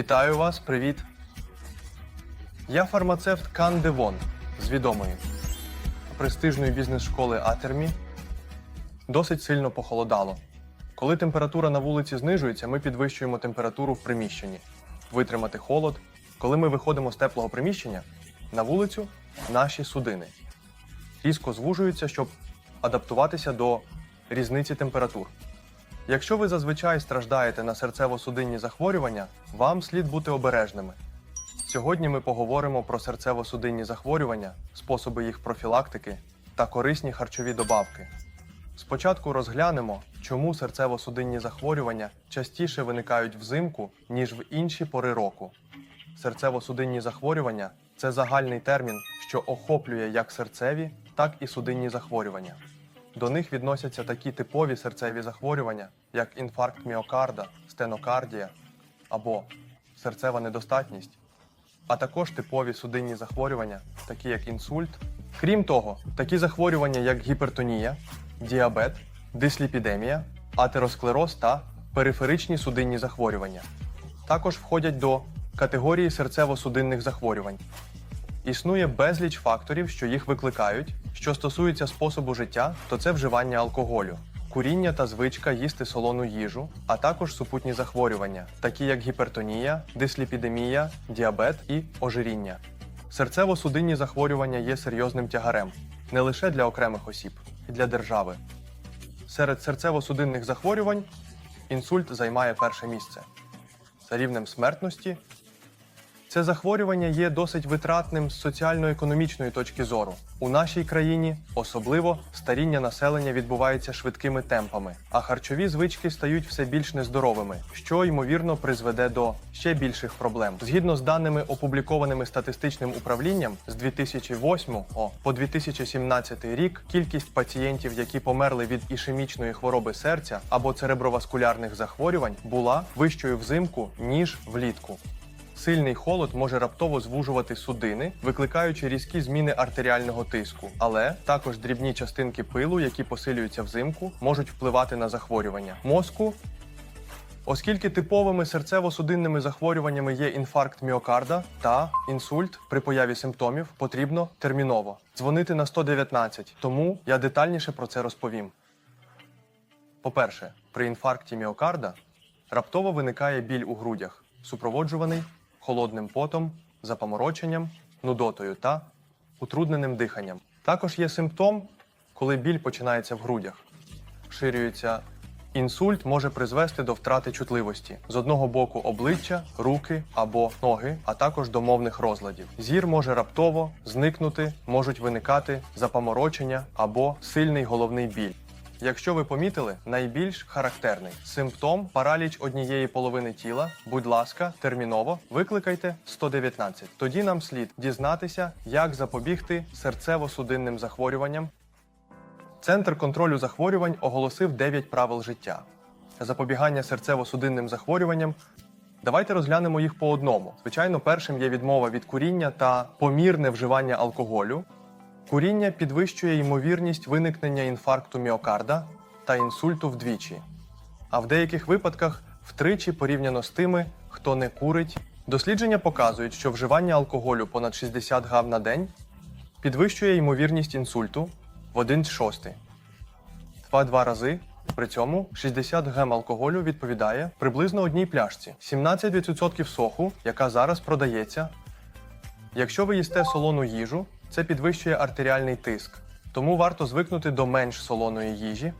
Вітаю вас, привіт. Я фармацевт Кан Девон з відомої престижної бізнес-школи Атермі. Досить сильно похолодало. Коли температура на вулиці знижується, ми підвищуємо температуру в приміщенні. Витримати холод. Коли ми виходимо з теплого приміщення, на вулицю наші судини різко звужуються, щоб адаптуватися до різниці температур. Якщо ви зазвичай страждаєте на серцево-судинні захворювання, вам слід бути обережними. Сьогодні ми поговоримо про серцево-судинні захворювання, способи їх профілактики та корисні харчові добавки. Спочатку розглянемо, чому серцево-судинні захворювання частіше виникають взимку, ніж в інші пори року. Серцево-судинні захворювання це загальний термін, що охоплює як серцеві, так і судинні захворювання. До них відносяться такі типові серцеві захворювання, як інфаркт міокарда, стенокардія або серцева недостатність, а також типові судинні захворювання, такі як інсульт. Крім того, такі захворювання, як гіпертонія, діабет, дисліпідемія, атеросклероз та периферичні судинні захворювання. Також входять до категорії серцево-судинних захворювань. Існує безліч факторів, що їх викликають. Що стосується способу життя, то це вживання алкоголю, куріння та звичка їсти солону їжу, а також супутні захворювання, такі як гіпертонія, дисліпідемія, діабет і ожиріння. Серцево-судинні захворювання є серйозним тягарем не лише для окремих осіб, і для держави. Серед серцево-судинних захворювань інсульт займає перше місце. За рівнем смертності це захворювання є досить витратним з соціально-економічної точки зору. У нашій країні особливо старіння населення відбувається швидкими темпами, а харчові звички стають все більш нездоровими, що ймовірно призведе до ще більших проблем. Згідно з даними, опублікованими статистичним управлінням з 2008 о, по 2017 рік, кількість пацієнтів, які померли від ішемічної хвороби серця або цереброваскулярних захворювань, була вищою взимку ніж влітку. Сильний холод може раптово звужувати судини, викликаючи різкі зміни артеріального тиску. Але також дрібні частинки пилу, які посилюються взимку, можуть впливати на захворювання мозку. Оскільки типовими серцево-судинними захворюваннями є інфаркт міокарда та інсульт при появі симптомів, потрібно терміново дзвонити на 119, тому я детальніше про це розповім. По-перше, при інфаркті міокарда раптово виникає біль у грудях, супроводжуваний холодним потом, запамороченням, нудотою та утрудненим диханням. Також є симптом, коли біль починається в грудях. Ширюється інсульт може призвести до втрати чутливості з одного боку обличчя, руки або ноги, а також до мовних розладів. Зір може раптово зникнути, можуть виникати запаморочення або сильний головний біль. Якщо ви помітили, найбільш характерний симптом параліч однієї половини тіла, будь ласка, терміново викликайте 119. Тоді нам слід дізнатися, як запобігти серцево-судинним захворюванням. Центр контролю захворювань оголосив 9 правил життя. Запобігання серцево-судинним захворюванням. Давайте розглянемо їх по одному. Звичайно, першим є відмова від куріння та помірне вживання алкоголю. Куріння підвищує ймовірність виникнення інфаркту міокарда та інсульту вдвічі, а в деяких випадках втричі порівняно з тими, хто не курить. Дослідження показують, що вживання алкоголю понад 60 гав на день підвищує ймовірність інсульту в 1 шостий. Два-два рази. При цьому 60 гем алкоголю відповідає приблизно одній пляшці. 17% соху, яка зараз продається, Якщо ви їсте солону їжу, це підвищує артеріальний тиск, тому варто звикнути до менш солоної їжі.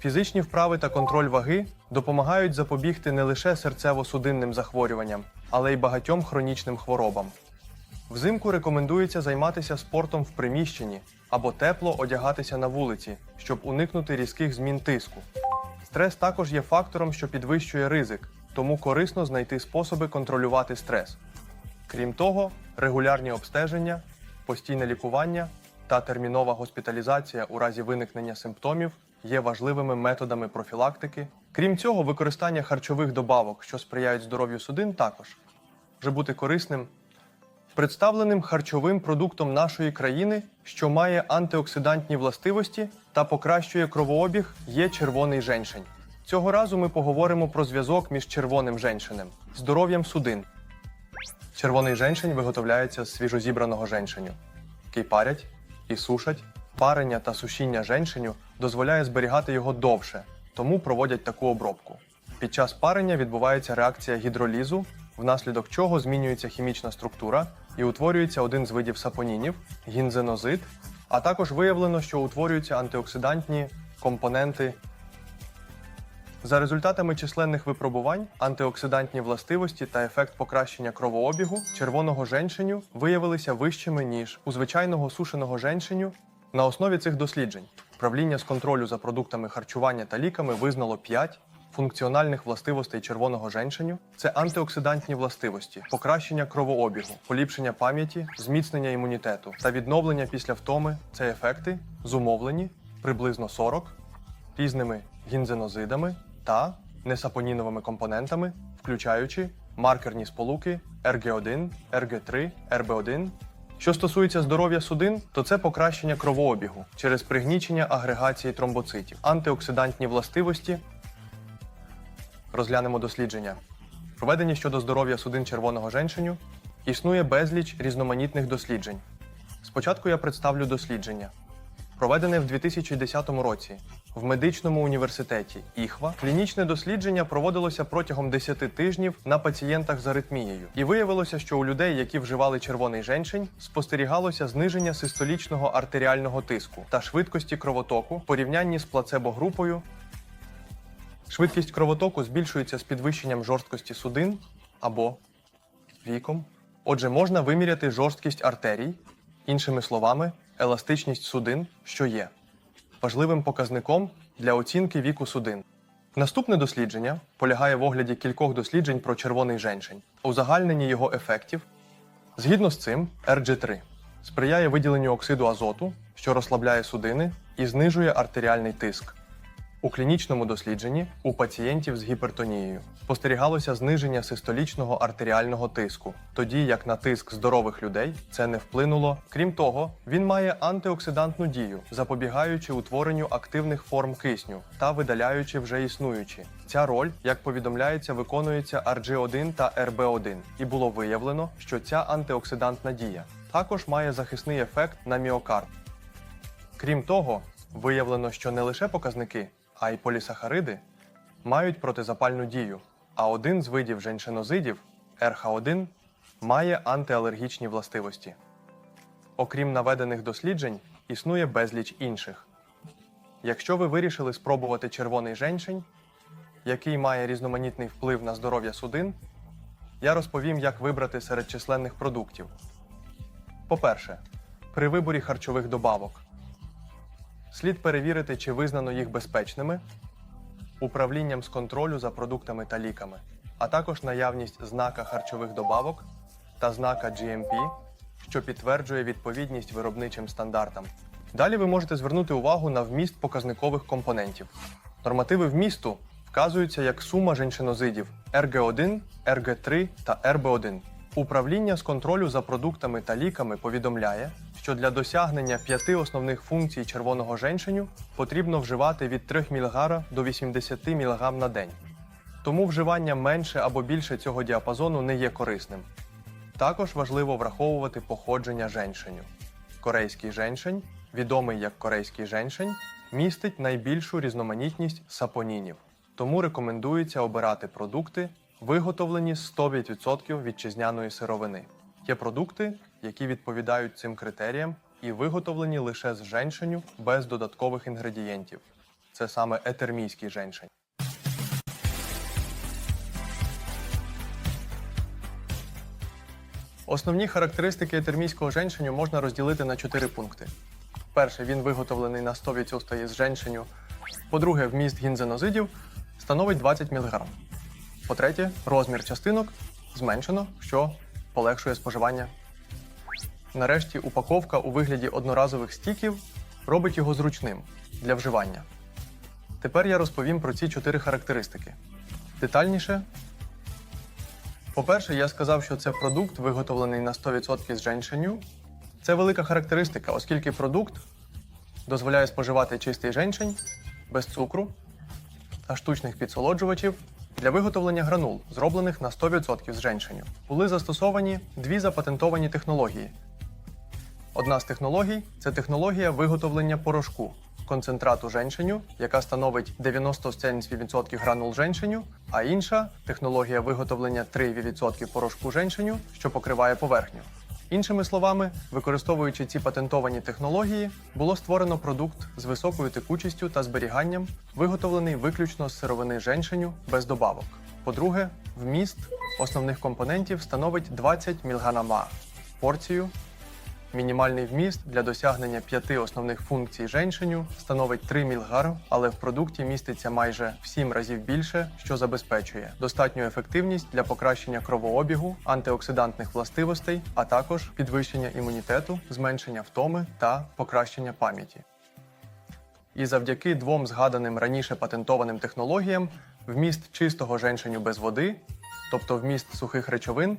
Фізичні вправи та контроль ваги допомагають запобігти не лише серцево-судинним захворюванням, але й багатьом хронічним хворобам. Взимку рекомендується займатися спортом в приміщенні або тепло одягатися на вулиці, щоб уникнути різких змін тиску. Стрес також є фактором, що підвищує ризик, тому корисно знайти способи контролювати стрес. Крім того, регулярні обстеження, постійне лікування та термінова госпіталізація у разі виникнення симптомів є важливими методами профілактики. Крім цього, використання харчових добавок, що сприяють здоров'ю судин, також може бути корисним. Представленим харчовим продуктом нашої країни, що має антиоксидантні властивості та покращує кровообіг, є червоний женьшень. Цього разу ми поговоримо про зв'язок між червоним женьшенем, здоров'ям судин. Червоний женьшень виготовляється з свіжозібраного женьшеню, який парять і сушать. Парення та сушіння женьшеню дозволяє зберігати його довше, тому проводять таку обробку. Під час парення відбувається реакція гідролізу, внаслідок чого змінюється хімічна структура і утворюється один з видів сапонінів гінзенозид, а також виявлено, що утворюються антиоксидантні компоненти за результатами численних випробувань, антиоксидантні властивості та ефект покращення кровообігу червоного женьшеню виявилися вищими, ніж у звичайного сушеного женьшеню. На основі цих досліджень правління з контролю за продуктами харчування та ліками визнало 5 функціональних властивостей червоного женьшеню. Це антиоксидантні властивості, покращення кровообігу, поліпшення пам'яті, зміцнення імунітету та відновлення після втоми. Це ефекти зумовлені приблизно 40 різними гінзенозидами та несапоніновими компонентами, включаючи маркерні сполуки RG1, RG3, RB1. Що стосується здоров'я судин, то це покращення кровообігу через пригнічення агрегації тромбоцитів, антиоксидантні властивості. Розглянемо дослідження. Проведені щодо здоров'я судин червоного женьшеню існує безліч різноманітних досліджень. Спочатку я представлю дослідження. Проведене в 2010 році в медичному університеті Іхва клінічне дослідження проводилося протягом 10 тижнів на пацієнтах з аритмією, і виявилося, що у людей, які вживали червоний женьшень, спостерігалося зниження систолічного артеріального тиску та швидкості кровотоку в порівнянні з плацебо-групою. Швидкість кровотоку збільшується з підвищенням жорсткості судин або віком. Отже, можна виміряти жорсткість артерій, іншими словами, еластичність судин, що є важливим показником для оцінки віку судин. Наступне дослідження полягає в огляді кількох досліджень про червоний женьшень, узагальненні його ефектів. Згідно з цим, RG3 сприяє виділенню оксиду азоту, що розслабляє судини і знижує артеріальний тиск. У клінічному дослідженні у пацієнтів з гіпертонією спостерігалося зниження систолічного артеріального тиску, тоді як на тиск здорових людей це не вплинуло. Крім того, він має антиоксидантну дію, запобігаючи утворенню активних форм кисню та видаляючи вже існуючі. Ця роль, як повідомляється, виконується RG1 та RB1, і було виявлено, що ця антиоксидантна дія також має захисний ефект на міокард. Крім того, виявлено, що не лише показники, а й полісахариди мають протизапальну дію, а один з видів женьшенозидів РХ1 має антиалергічні властивості. Окрім наведених досліджень, існує безліч інших. Якщо ви вирішили спробувати червоний женьшень, який має різноманітний вплив на здоров'я судин, я розповім, як вибрати серед численних продуктів. По-перше, при виборі харчових добавок слід перевірити, чи визнано їх безпечними, управлінням з контролю за продуктами та ліками, а також наявність знака харчових добавок та знака GMP, що підтверджує відповідність виробничим стандартам. Далі ви можете звернути увагу на вміст показникових компонентів. Нормативи вмісту вказуються як сума женшинозидів RG1, RG3 та RB1. Управління з контролю за продуктами та ліками повідомляє, що для досягнення п'яти основних функцій червоного женшеню потрібно вживати від 3 мг до 80 мг на день. Тому вживання менше або більше цього діапазону не є корисним. Також важливо враховувати походження женшеню. Корейський женшень, відомий як корейський женшень, містить найбільшу різноманітність сапонінів, тому рекомендується обирати продукти, виготовлені з 100% вітчизняної сировини. Є продукти, які відповідають цим критеріям і виготовлені лише з женшеню без додаткових інгредієнтів. Це саме етермійський женшень. Основні характеристики етермійського женшеню можна розділити на чотири пункти. Перше, він виготовлений на 100% з женшеню. По-друге, вміст гінзенозидів становить 20 мг. По-третє, розмір частинок зменшено, що полегшує споживання. Нарешті, упаковка у вигляді одноразових стіків робить його зручним для вживання. Тепер я розповім про ці чотири характеристики. Детальніше. По-перше, я сказав, що це продукт, виготовлений на 100% з женшеню. Це велика характеристика, оскільки продукт дозволяє споживати чистий женшень без цукру та штучних підсолоджувачів для виготовлення гранул, зроблених на 100% з женьшеню. Були застосовані дві запатентовані технології. Одна з технологій це технологія виготовлення порошку концентрату женьшеню, яка становить 97% гранул женьшеню, а інша технологія виготовлення 3% порошку женьшеню, що покриває поверхню. Іншими словами, використовуючи ці патентовані технології, було створено продукт з високою текучістю та зберіганням, виготовлений виключно з сировини женьшеню без добавок. По-друге, вміст основних компонентів становить 20 мг порцію Мінімальний вміст для досягнення п'яти основних функцій женьшеню становить 3 мг, але в продукті міститься майже в 7 разів більше, що забезпечує достатню ефективність для покращення кровообігу, антиоксидантних властивостей, а також підвищення імунітету, зменшення втоми та покращення пам'яті. І завдяки двом згаданим раніше патентованим технологіям вміст чистого женьшеню без води, тобто вміст сухих речовин,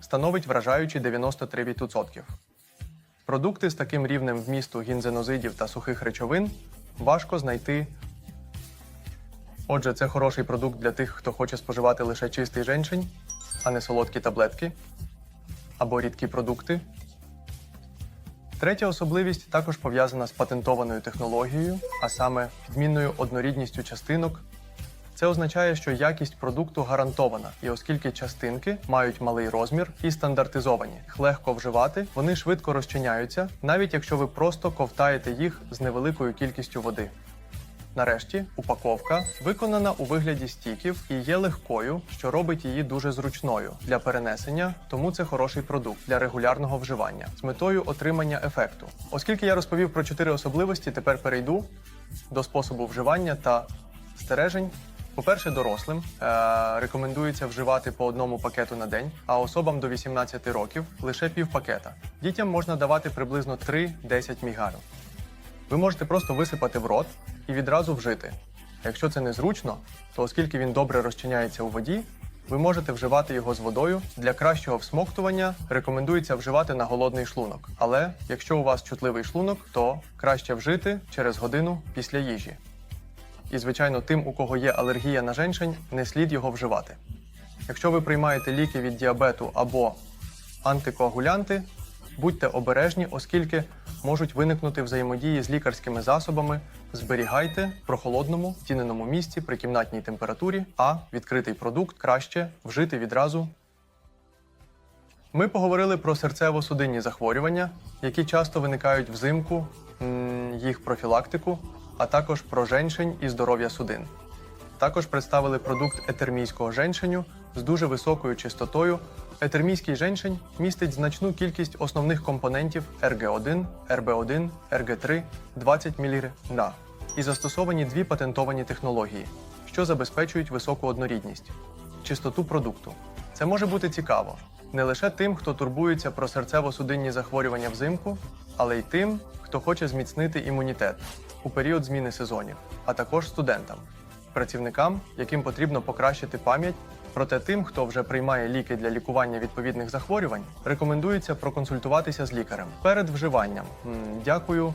становить вражаючі 93%. Продукти з таким рівнем вмісту гінзенозидів та сухих речовин важко знайти. Отже, це хороший продукт для тих, хто хоче споживати лише чистий женьшень, а не солодкі таблетки або рідкі продукти. Третя особливість також пов'язана з патентованою технологією, а саме відмінною однорідністю частинок. Це означає, що якість продукту гарантована, і оскільки частинки мають малий розмір і стандартизовані, їх легко вживати, вони швидко розчиняються, навіть якщо ви просто ковтаєте їх з невеликою кількістю води. Нарешті, упаковка виконана у вигляді стіків і є легкою, що робить її дуже зручною для перенесення, тому це хороший продукт для регулярного вживання з метою отримання ефекту. Оскільки я розповів про чотири особливості, тепер перейду до способу вживання та стережень. По-перше, дорослим е- рекомендується вживати по одному пакету на день, а особам до 18 років лише пів пакета. Дітям можна давати приблизно 3-10 мігарів. Ви можете просто висипати в рот і відразу вжити. Якщо це незручно, то оскільки він добре розчиняється у воді, ви можете вживати його з водою. Для кращого всмоктування рекомендується вживати на голодний шлунок. Але якщо у вас чутливий шлунок, то краще вжити через годину після їжі. І, звичайно, тим, у кого є алергія на женьшень, не слід його вживати. Якщо ви приймаєте ліки від діабету або антикоагулянти, будьте обережні, оскільки можуть виникнути взаємодії з лікарськими засобами. Зберігайте в прохолодному тіненому місці при кімнатній температурі, а відкритий продукт краще вжити відразу. Ми поговорили про серцево-судинні захворювання, які часто виникають взимку, їх профілактику, а також про женьшень і здоров'я судин. Також представили продукт етермійського женьшеню з дуже високою чистотою. Етермійський женьшень містить значну кількість основних компонентів РГ1, РБ1, РГ3, 20 мг на і застосовані дві патентовані технології, що забезпечують високу однорідність, чистоту продукту. Це може бути цікаво не лише тим, хто турбується про серцево-судинні захворювання взимку, але й тим, хто хоче зміцнити імунітет у період зміни сезонів, а також студентам, працівникам, яким потрібно покращити пам'ять. Проте тим, хто вже приймає ліки для лікування відповідних захворювань, рекомендується проконсультуватися з лікарем перед вживанням. Дякую